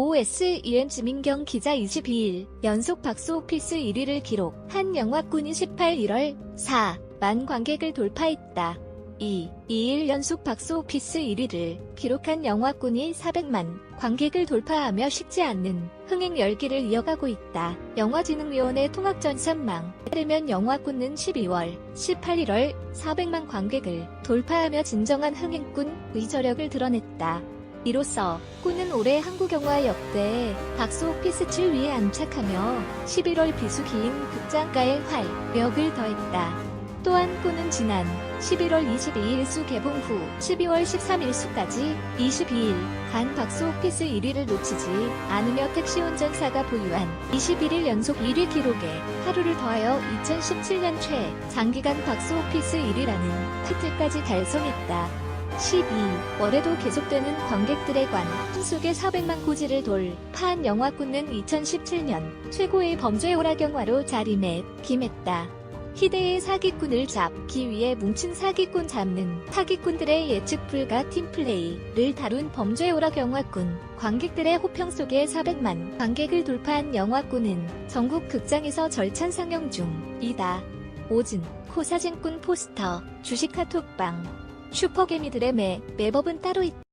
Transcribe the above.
OSEN 지민경 기자 22일 연속 박스 오피스 1위를 기록 한 영화꾼이 18 1월 4. 만 관객을 돌파했다. 2. 2일 연속 박스 오피스 1위를 기록한 영화꾼이 400만 관객을 돌파하며 식지 않는 흥행 열기를 이어가고 있다. 영화진흥위원회 통합전산망 따르면 영화꾼은 12월 18, 1월 400만 관객을 돌파하며 진정한 흥행꾼 의 저력을 드러냈다. 이로써 꾼은 올해 한국 영화 역대 박스오피스 7위에 안착하며 11월 비수기인 극장가의 활력을 더했다. 또한 꾼은 지난 11월 22일 수 개봉 후 12월 13일 수까지 22일 간 박스오피스 1위를 놓치지 않으며 택시 운전사가 보유한 21일 연속 1위 기록에 하루를 더하여 2017년 최 장기간 박스오피스 1위라는 타틀까지 달성했다. 12월에도 계속되는 관객들의 관 속에 400만 고지를 돌 파한 영화꾼은 2017년 최고의 범죄 오락 영화로 자리매김했다. 희대의 사기꾼을 잡기 위해 뭉친 사기꾼 잡는 사기꾼들의 예측 불가 팀플레이를 다룬 범죄 오락 영화꾼 관객들의 호평 속에 400만 관객을 돌파한 영화꾼은 전국 극장에서 절찬 상영 중이다. 오진, 코사진꾼 포스터, 주식 카톡방, 슈퍼개미들의 매, 매법은 따로 있다.